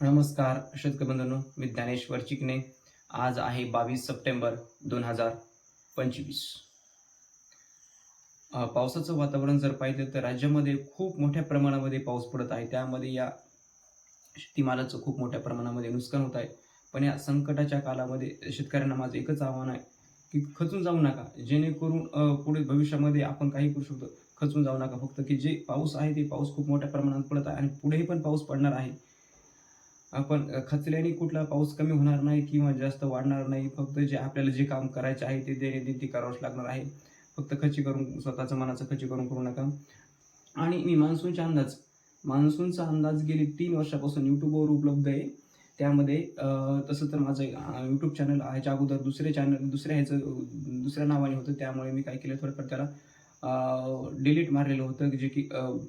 नमस्कार शेतकरी बंधूंनो मी ज्ञानेश्वर चिकणे आज आहे बावीस सप्टेंबर दोन हजार पंचवीस. पावसाचं वातावरण जर पाहिलं तर राज्यामध्ये खूप मोठ्या प्रमाणामध्ये पाऊस पडत आहे. त्यामध्ये या शेतीमालाचं खूप मोठ्या प्रमाणामध्ये नुकसान होत आहे. पण या संकटाच्या कालामध्ये शेतकऱ्यांना माझं एकच आव्हान आहे की खचून जाऊ नका. जेणेकरून पुढे भविष्यामध्ये आपण काही करू शकतो. खचून जाऊ नका. फक्त की जे पाऊस आहे ते पाऊस खूप मोठ्या प्रमाणात पडत आहे आणि पुढेही पण पाऊस पडणार आहे. आपण खचल्याने कुठला पाऊस कमी होणार नाही किंवा जास्त वाढणार नाही. फक्त जे आपल्याला जे काम करायचे आहे ते दैनंदिन ते करावंच लागणार आहे. फक्त खची करून स्वतःचं मनाचं खची करून करू नका. आणि मी मान्सूनचा अंदाज मान्सूनचा अंदाज गेली तीन वर्षापासून यूट्यूबवर उपलब्ध आहे. त्यामध्ये तसं तर माझं यूट्यूब चॅनल ह्याच्या अगोदर दुसरे चॅनल दुसऱ्या ह्याचं दुसऱ्या नावाने होतं. त्यामुळे मी काय केलं थोडंफार त्याला डिलीट मारलेलं होतं जे की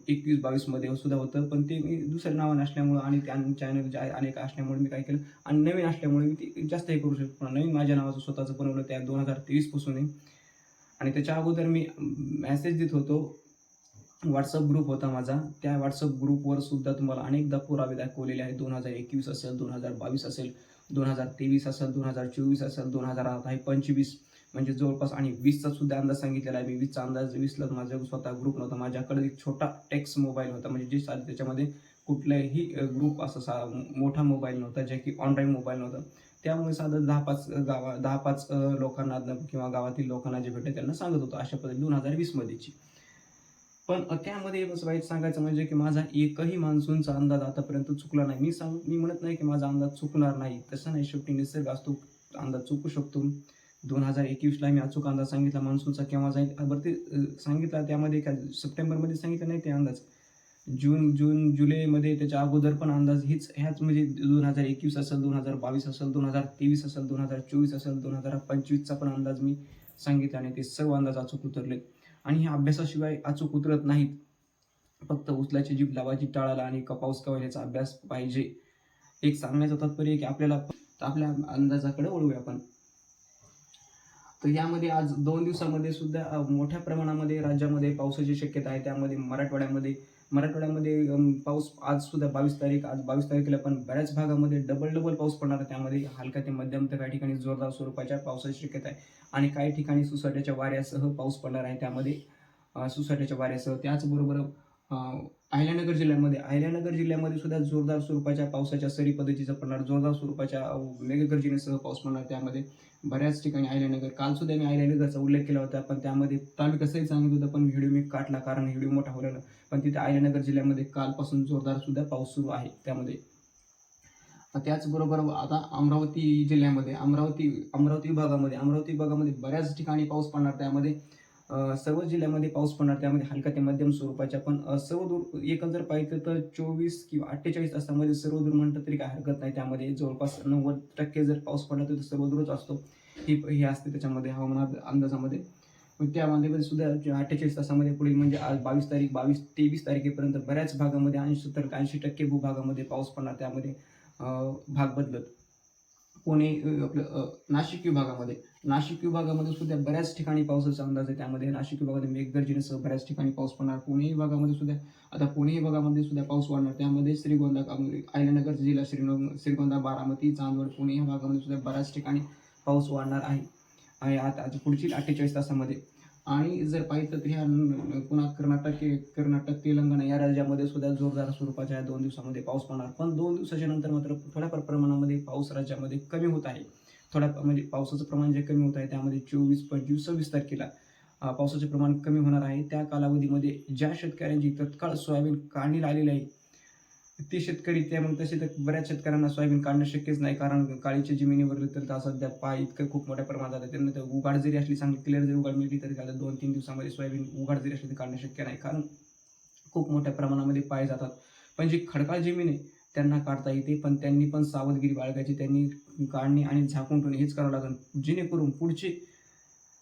एकवीस बावीसमध्ये सुद्धा होतं. पण ते मी दुसऱ्या नावाने असल्यामुळं आणि त्या चॅनल जे अनेक असल्यामुळे मी काय केलं. आणि नवीन असल्यामुळे मी ते जास्त हे करू शकतो नवीन माझ्या नावाचं स्वतःचं बनवलं त्या दोन हजार तेवीसपासून आणि त्याच्या अगोदर मी मेसेज देत होतो. व्हॉट्सअप ग्रुप होता माझा. त्या व्हॉट्सअप ग्रुपवर सुद्धा तुम्हाला अनेकदा पुरावे दाखवलेले आहेत. दोन हजार एकवीस असेल दोन हजार बावीस असेल दोन हजार तेवीस असेल दोन हजार चोवीस असेल दोन हजार आता आहे पंचवीस. म्हणजे जवळपास आणि वीसचा सुद्धा अंदाज सांगितलेला आहे. मी वीसचा अंदाज वीसला माझा स्वतः ग्रुप नव्हता. माझ्याकडे एक छोटा टेक्स मोबाईल होता. म्हणजे जे साधं त्याच्यामध्ये कुठलाही ग्रुप असा सा मोठा मोबाईल नव्हता जे की ऑनलाईन मोबाईल नव्हता. त्यामुळे साधं दहा पाच गावा दहा पाच लोकांना किंवा गावातील लोकांना जे भेटते त्यांना सांगत होतो अशा पद्धती दोन हजार वीसमध्येची पण त्यामध्ये बस वाईट सांगायचं म्हणजे की माझा एकही मान्सूनचा अंदाज आतापर्यंत चुकला नाही. मी सांग मी म्हणत नाही की माझा अंदाज चुकणार नाही. तसं नाही. शेवटी निसर्ग असतो अंदाज चुकू शकतो. दोन हजार एकवीसला मी अचूक अंदाज सांगितला मान्सूनचा केव्हा जाईल? बरं ते सांगितला त्यामध्ये काय सप्टेंबरमध्ये सांगितलं नाही ते अंदाज. जून जून जुलैमध्ये त्याच्या अगोदर पण अंदाज हीच ह्याच म्हणजे दोन हजार एकवीस असेल दोन हजार बावीस असेल दोन हजार तेवीस असेल दोन हजार चोवीस असेल दोन हजार पंचवीसचा पण अंदाज मी सांगितला आणि ते सर्व अंदाज अचूक उतरले. आणि ह्या अभ्यासाशिवाय अचूक उतरत नाहीत. फक्त उचलाची जीभ लावायची टाळाला आणि कपाऊस कवा याचा अभ्यास पाहिजे. एक सांगण्याचं तात्पर्य आहे की आपल्याला आपल्या अंदाजाकडे वळूया आपण. तर यामध्ये आज दोन दिवसामध्ये सुद्धा मोठ्या प्रमाणामध्ये राज्यामध्ये पावसाची शक्यता आहे. त्यामध्ये मराठवाड्यामध्ये मराठवाड्यामध्ये पाऊस आज सुद्धा बावीस तारीख आज बावीस तारखेला पण बऱ्याच भागामध्ये डबल डबल पाऊस पडणार आहे. त्यामध्ये हलका ते मध्यम तर काही ठिकाणी जोरदार स्वरूपाच्या पावसाची शक्यता आहे. आणि काही ठिकाणी सुसाट्याच्या वाऱ्यासह पाऊस पडणार आहे. त्यामध्ये सुसाट्याच्या वाऱ्यासह त्याचबरोबर अहिल्यानगर जिल्ह्यामध्ये अहिल्यानगर जिल्ह्यामध्ये सुद्धा जोरदार स्वरूपाच्या पावसाच्या सरी पद्धतीचा पडणार जोरदार स्वरूपाच्या मेघगर्जनेसह पाऊस पडणार. त्यामध्ये बऱ्याच ठिकाणी अहिल्यानगर काल सुद्धा मी आयल्यानगरचा उल्लेख केला होता पण त्यामध्ये तालुका कसंही सांगित होतं पण व्हिडिओ मी काढला कारण व्हिडिओ मोठा होलेला पण तिथे अहिल्यानगर जिल्ह्यामध्ये कालपासून जोरदार सुद्धा पाऊस सुरू आहे त्यामध्ये. त्याचबरोबर आता अमरावती जिल्ह्यामध्ये अमरावती अमरावती विभागामध्ये अमरावती विभागामध्ये बऱ्याच ठिकाणी पाऊस पडणार त्यामध्ये सर्व जिल्ह्यामध्ये पाऊस पडणार त्यामध्ये हलका ते मध्यम स्वरूपाच्या पण अ, सर्व दूर एकच जर पाहिलं तर चोवीस किंवा अठ्ठेचाळीस तासामध्ये सर्व दूर म्हणतं तरी काय हरकत नाही. त्यामध्ये जवळपास नव्वद टक्के जर पाऊस पडला तर सर्व दूरच असतो. ही हे असते त्याच्यामध्ये हवामान अंदाजामध्ये. त्यामध्ये सुद्धा अठ्ठेचाळीस तासामध्ये पुढील म्हणजे आज बावीस तारीख बावीस तेवीस तारखेपर्यंत बऱ्याच भागामध्ये ऐंशी तर ऐंशी टक्के भूभागामध्ये पाऊस पडणार त्यामध्ये भाग बदलत. पुणे आपलं नाशिक विभागामध्ये. नाशिक विभागामध्ये सुद्धा बऱ्याच ठिकाणी पावसाचा अंदाज आहे. त्यामध्ये नाशिक विभागामध्ये मेघगर्जनेसह बऱ्याच ठिकाणी पाऊस पडणार. पुणे विभागामध्ये सुद्धा आता पुणे विभागामध्ये सुद्धा पाऊस वाढणार. त्यामध्ये श्रीगोंदा आयल्यानगर जिल्हा श्रीनगर श्रीगोंदा बारामती चांदवड पुणे या भागामध्ये सुद्धा बऱ्याच ठिकाणी पाऊस वाढणार आहे. आहे आता आता अठ्ठेचाळीस तासामध्ये. आणि जर पाहिलं तर ह्या पुन्हा कर्नाटक कर्नाटक तेलंगणा या राज्यामध्ये सुद्धा जोरदार स्वरूपाच्या दोन दिवसामध्ये पाऊस पडणार. पण दोन दिवसाच्या नंतर मात्र थोड्याफार प्रमाणामध्ये पाऊस राज्यामध्ये कमी होत आहे. थोड्या म्हणजे पावसाचं प्रमाण जे कमी होत आहे त्यामध्ये चोवीस पंचवीस सव्वीस तारखेला पावसाचे प्रमाण कमी होणार आहे. त्या कालावधीमध्ये ज्या शेतकऱ्यांची तत्काळ सोयाबीन काढणीला आलेली आहे ते शेतकरी त्या मग तसे तर बऱ्याच शेतकऱ्यांना सोयाबीन काढणं शक्यच नाही कारण काळीच्या जमिनीवर तर सध्या पाय इतकं खूप मोठ्या प्रमाणात आहे त्यांना तर उघाड जरी असली चांगली क्लिअर जरी उघाड मिळली तरी त्याला दोन तीन दिवसामध्ये सोयाबीन उघाड जरी असली तर काढणं शक्य नाही कारण खूप मोठ्या प्रमाणामध्ये पाय जातात. पण जी खडकाळ जमीन आहे त्यांना काढता येते पण त्यांनी पण सावधगिरी बाळगायची त्यांनी काढणे आणि झाकून ठेवणे हेच करावं लागेल जेणेकरून पुढचे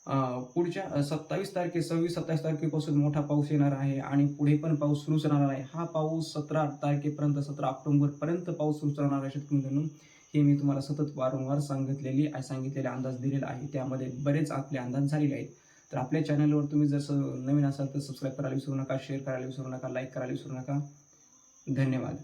पुढच्या सत्तावीस तारखे सव्वीस सत्तावीस तारखेपासून मोठा पाऊस येणार आहे आणि पुढे पण पाऊस सुरूच राहणार आहे. हा पाऊस सतरा तारखेपर्यंत सतरा ऑक्टोबरपर्यंत पाऊस सुरूच राहणार आहे शेतकरी मित्रांनो. हे मी तुम्हाला सतत वारंवार सांगितलेली सांगितलेले अंदाज दिलेला आहे. त्यामध्ये बरेच आपले अंदाज झालेले आहेत. तर आपल्या चॅनलवर तुम्ही जर नवीन असाल तर सबस्क्राईब करायला विसरू नका शेअर करायला विसरू नका लाईक करायला विसरू नका. धन्यवाद.